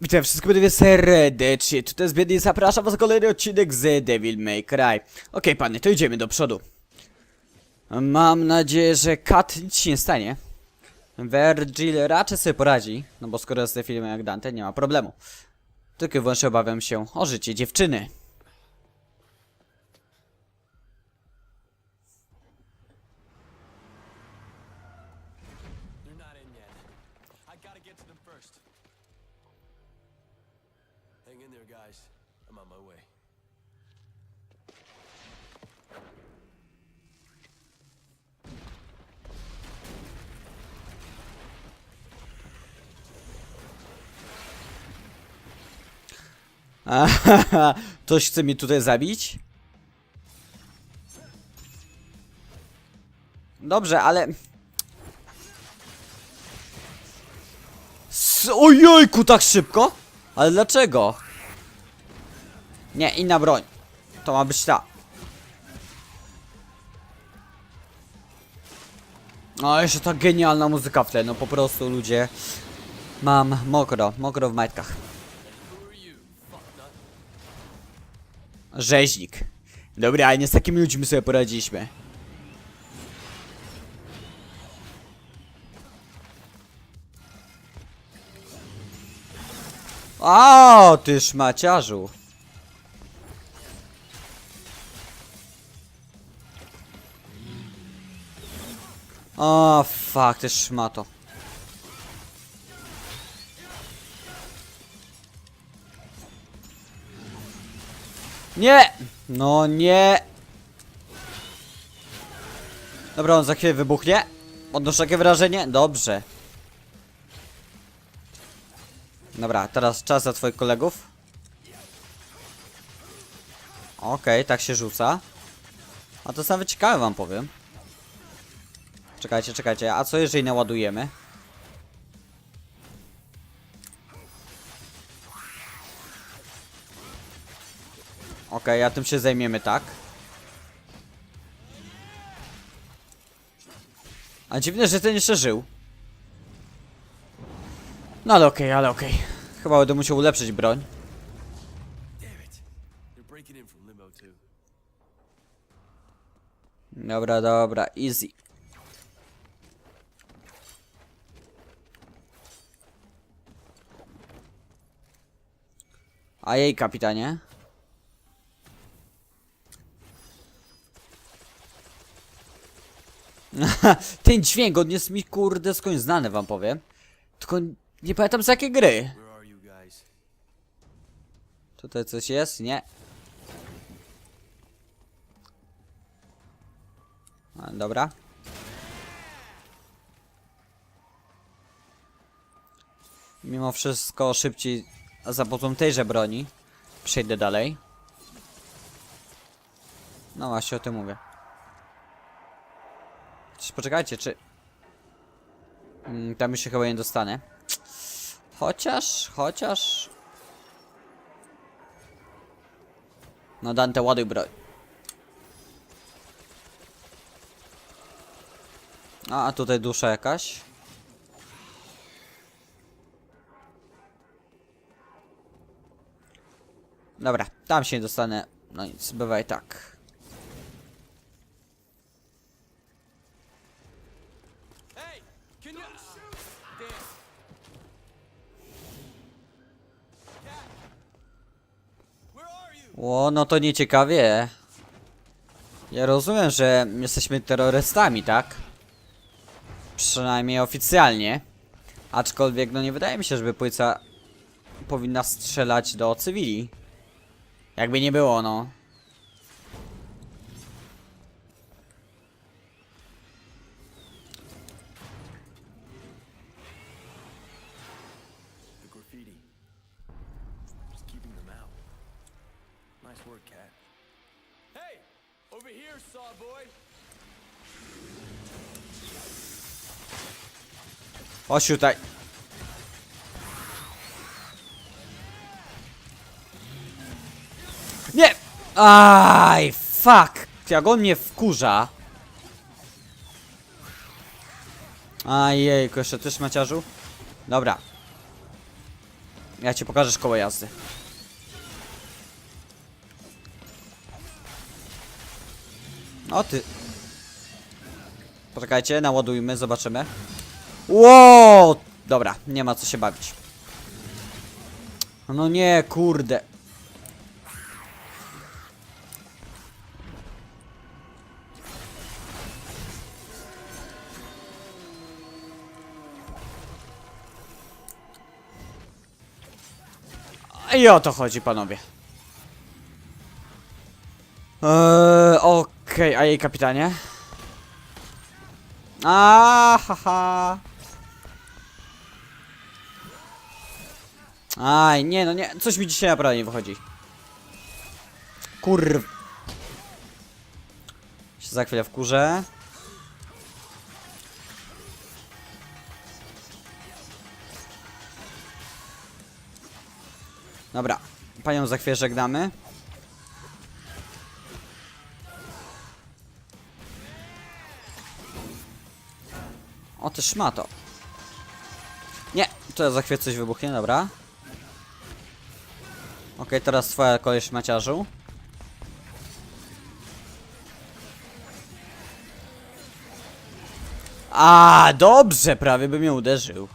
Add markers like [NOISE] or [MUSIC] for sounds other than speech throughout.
Witam wszystkich panowie serdecznie, tutaj jest Biedny zapraszam was kolejny odcinek z Devil May Cry. Okej panie, to idziemy do przodu. Mam nadzieję, że Kat nic się nie stanie. Virgil raczej sobie poradzi, no bo skoro jest filmy jak Dante, nie ma problemu. Tylko i wyłącznie obawiam się o życie dziewczyny. Hang in there, guys. I'm on my way. [LAUGHS] Ktoś chce mnie tutaj zabić? Dobrze, ale... S Ojejku, tak szybko? Ale dlaczego? Nie, inna broń. To ma być ta. No, jeszcze ta genialna muzyka w tle, no po prostu ludzie. Mam mokro, mokro w majtkach. Rzeźnik. Dobra, ale nie z takimi ludźmi sobie poradziliśmy. O, ty szmaciarzu. O, fuck, ty szmato. Nie! No nie! Dobra, on za chwilę wybuchnie. Odnoszę takie wrażenie? Dobrze. Dobra, teraz czas za twoich kolegów. Okej, tak się rzuca. A to jest nawet ciekawe wam powiem. Czekajcie, czekajcie, a co jeżeli naładujemy? Okej, a tym się zajmiemy, tak? A dziwne, że ten jeszcze żył. No ale okej, ale okej. Chyba będę musiał ulepszyć broń. Dobra, dobra, easy. A jej, kapitanie? [LAUGHS] Ten dźwięk, on jest mi kurde skądś znany, wam powiem. Tylko nie pamiętam z jakiej gry. Tutaj coś jest? Nie. A, dobra. Mimo wszystko szybciej za pomocą tejże broni przejdę dalej. No właśnie o tym mówię. Poczekajcie, czy... Mm, tam już się chyba nie dostanę. Chociaż, chociaż... No Dante, ładuj broń. A, a tutaj dusza jakaś. Dobra, tam się dostanę. No nic, bywa i tak. O, no to nieciekawie. Ja rozumiem, że jesteśmy terrorystami, tak? Przynajmniej oficjalnie. Aczkolwiek, no nie wydaje mi się, żeby policja powinna strzelać do cywili. Jakby nie było, no. Chodź tutaj. Nie! Aj, fuck! Jak on mnie wkurza. Ajejku, jeszcze ty szmaciarzu? Dobra. Ja ci pokażę szkołę jazdy. O ty. Poczekajcie, naładujmy, zobaczymy. Ło! Dobra, nie ma co się bawić. No nie, kurde. I o to chodzi, panowie. Eee, okej, a jej kapitanie? A, Aj, nie no nie, coś mi dzisiaj naprawdę nie wychodzi. Kurw. Się za chwilę wkurzę. Dobra, panią za chwilę żegnamy. O, ty szmato. Nie, to za chwilę coś wybuchnie, dobra. Okej, teraz twoja kolej szmaciarzu. A, dobrze, prawie by mnie uderzył.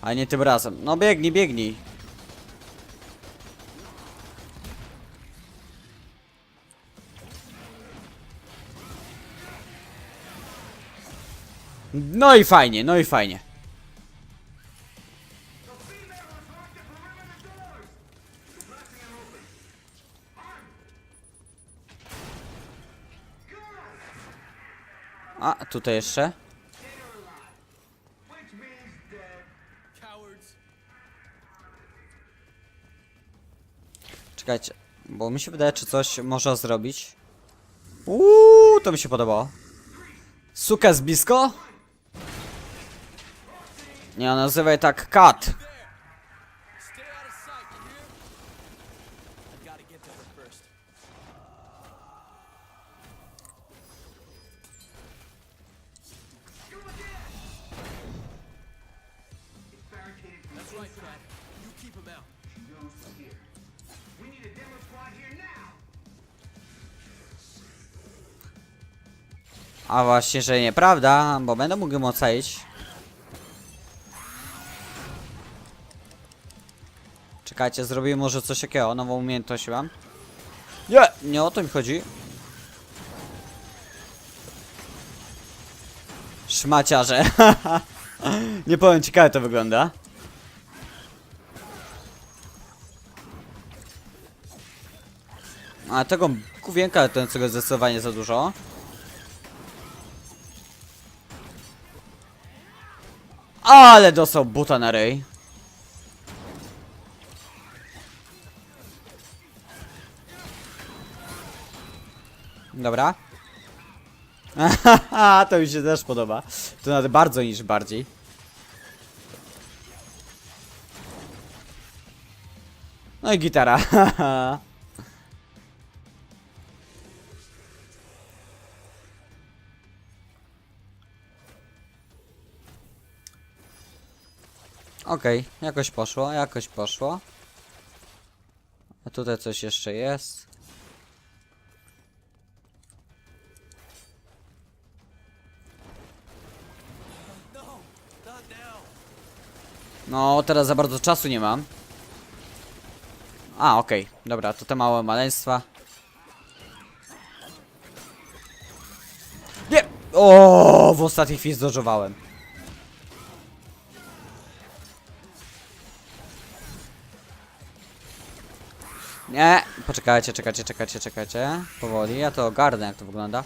A nie tym razem. No biegnij, biegnij. No i fajnie, no i fajnie. A, tutaj jeszcze. Czekajcie, bo mi się wydaje, czy coś można zrobić. Uuu, to mi się podobało. Suka z blisko? Nie, nazywaj tak kat. A właśnie, że nieprawda, bo będę mógł ją ocalić. Czekajcie, zrobię może coś takiego, nową umiejętność mam. Nie, nie o to mi chodzi. Szmaciarze. [LAUGHS] nie powiem, ciekawe to wygląda. A tego kuwienka ten tego zdecydowanie za dużo. Ale dostał buta na rej. Dobra. [LAUGHS] to mi się też podoba. To nawet bardzo niż bardziej. No i gitara. [LAUGHS] Okej, jakoś poszło, jakoś poszło. A tutaj coś jeszcze jest. No, teraz za bardzo czasu nie mam. A, okej, dobra, to te małe maleństwa. Nie! O, w ostatniej chwili zdążowałem. Poczekajcie, czekajcie, czekajcie, czekajcie. Powoli, ja to ogarnę, jak to wygląda.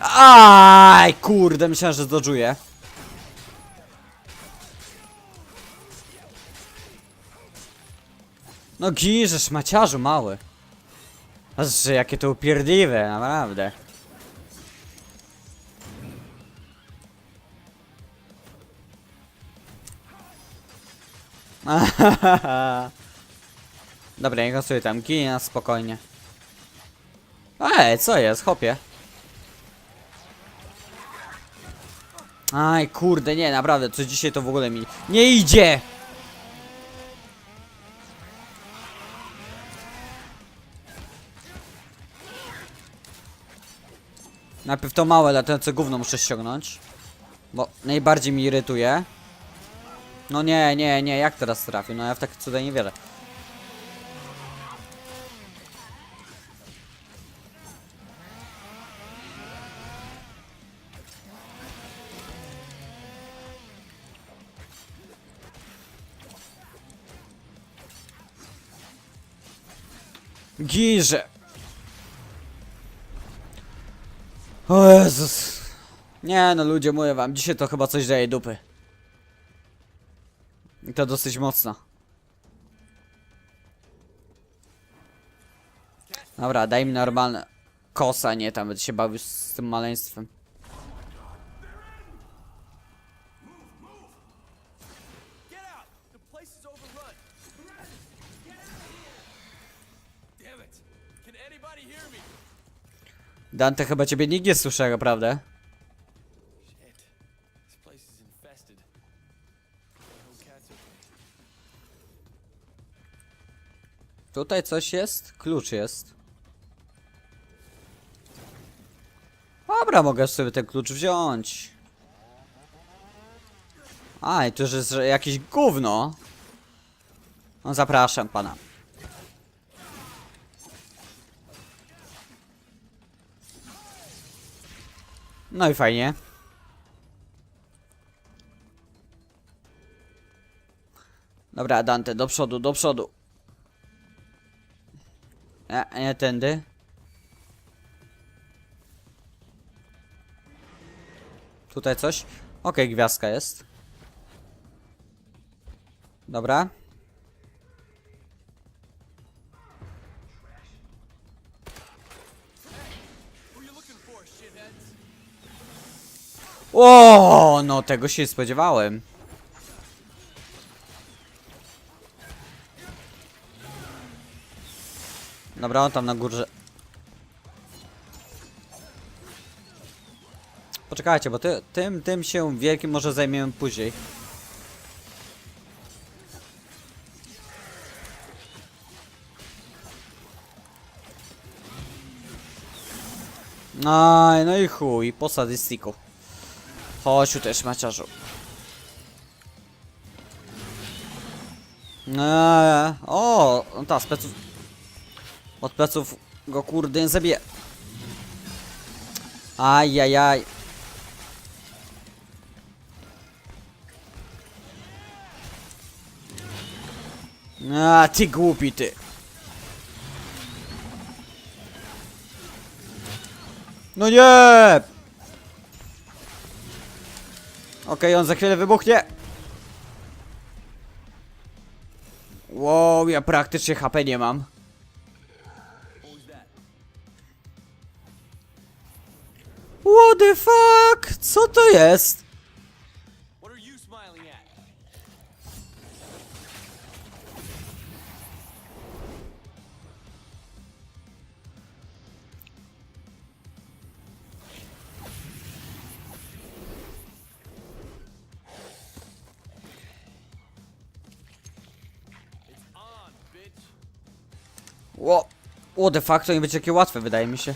Aj, kurde, myślałem, że zdodżuję. No giżesz, maciarzu mały. A że jakie to upierdliwe, naprawdę. [LAUGHS] Dobra, niech on sobie tam ginie spokojnie. Ej, co jest, chopie? Aj, kurde, nie, naprawdę, co dzisiaj to w ogóle mi nie idzie! Najpierw to małe latające gówno muszę ściągnąć. Bo najbardziej mi irytuje. No nie, nie, nie, jak teraz trafił? No ja w takie cuda nie wierzę. Giże! O Jezus! Nie no ludzie, mówię wam, dzisiaj to chyba coś daje dupy. I to dosyć mocno. Dobra, daj mi normalne kosa, nie tam będę się bawił z tym maleństwem. Dante chyba ciebie nikt nie słyszy, prawda? Tutaj coś jest? Klucz jest. Dobra, mogę sobie ten klucz wziąć. A, i tu już jest jakieś gówno. No, zapraszam pana. No i fajnie. Dobra, Dante, do przodu, do przodu. Nie, nie tędy. Tutaj coś? Okej, gwiazdka jest. Dobra. O, no tego się spodziewałem. Dobra, on tam na górze. Poczekajcie, bo ty, tym, tym się wielkim może zajmiemy później. Aj, no i chuj, po. Chodź też, maciarzu. Eee, o, ta, z pleców... Od pleców go kurde nie zabije. Ajajaj. A, ty głupi ty. No nie! Okej, on za chwilę wybuchnie. Wow, ja praktycznie HP nie mam. What the fuck? Co to jest? Ło, what the fuck, to nie będzie takie łatwe, wydaje mi się.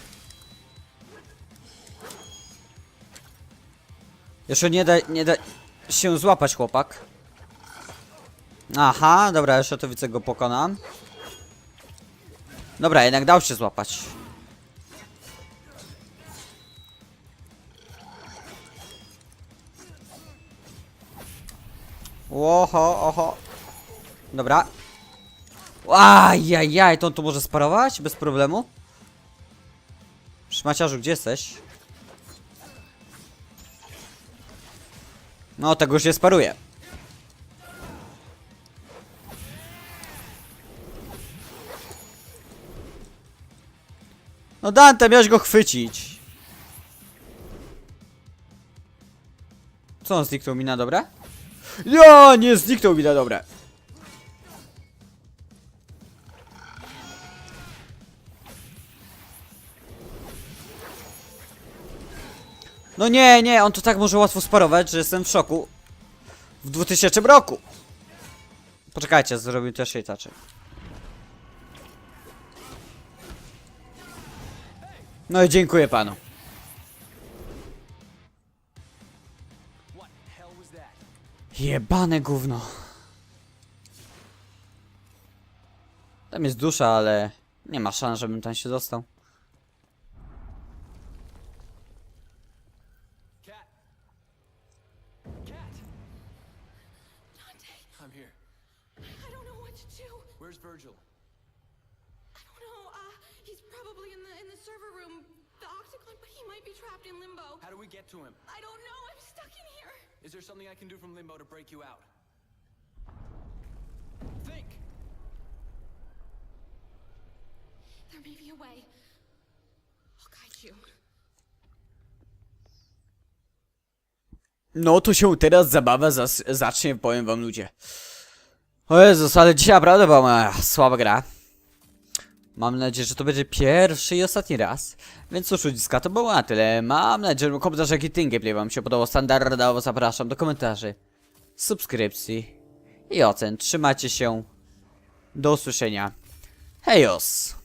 Jeszcze nie da, nie da się złapać chłopak. Aha, dobra, jeszcze to widzę go pokonam. Dobra, jednak dał się złapać. Oho, oho. Dobra. Ajajaj, to on tu może sparować? Bez problemu? Szmaciarzu, gdzie jesteś? No, tego już nie sparuje. No Dante, miałeś go chwycić. Co on zniknął mi na dobre? Ja, nie zniknął mi na dobre. No nie, nie, on to tak może łatwo sparować, że jestem w szoku. W 2000 roku. Poczekajcie, zrobił też jej No i dziękuję panu. Jebane gówno. Tam jest dusza, ale nie ma szans, żebym tam się dostał. Where's Virgil? I don't know. Uh, he's probably in the in the server room, the octagon, but he might be trapped in limbo. How do we get to him? I don't know. I'm stuck in here. Is there something I can do from limbo to break you out? Think. There may be a way. I'll guide you. No to się teraz zabawa zas- zacznie, powiem wam ludzie. O Jezus, ale dzisiaj naprawdę była słaba gra. Mam nadzieję, że to będzie pierwszy i ostatni raz. Więc cóż ludziska, to było na tyle. Mam nadzieję, że komentarz jaki ten gameplay wam się podobał. Standardowo zapraszam do komentarzy, subskrypcji i ocen. Trzymajcie się. Do usłyszenia. Hejos!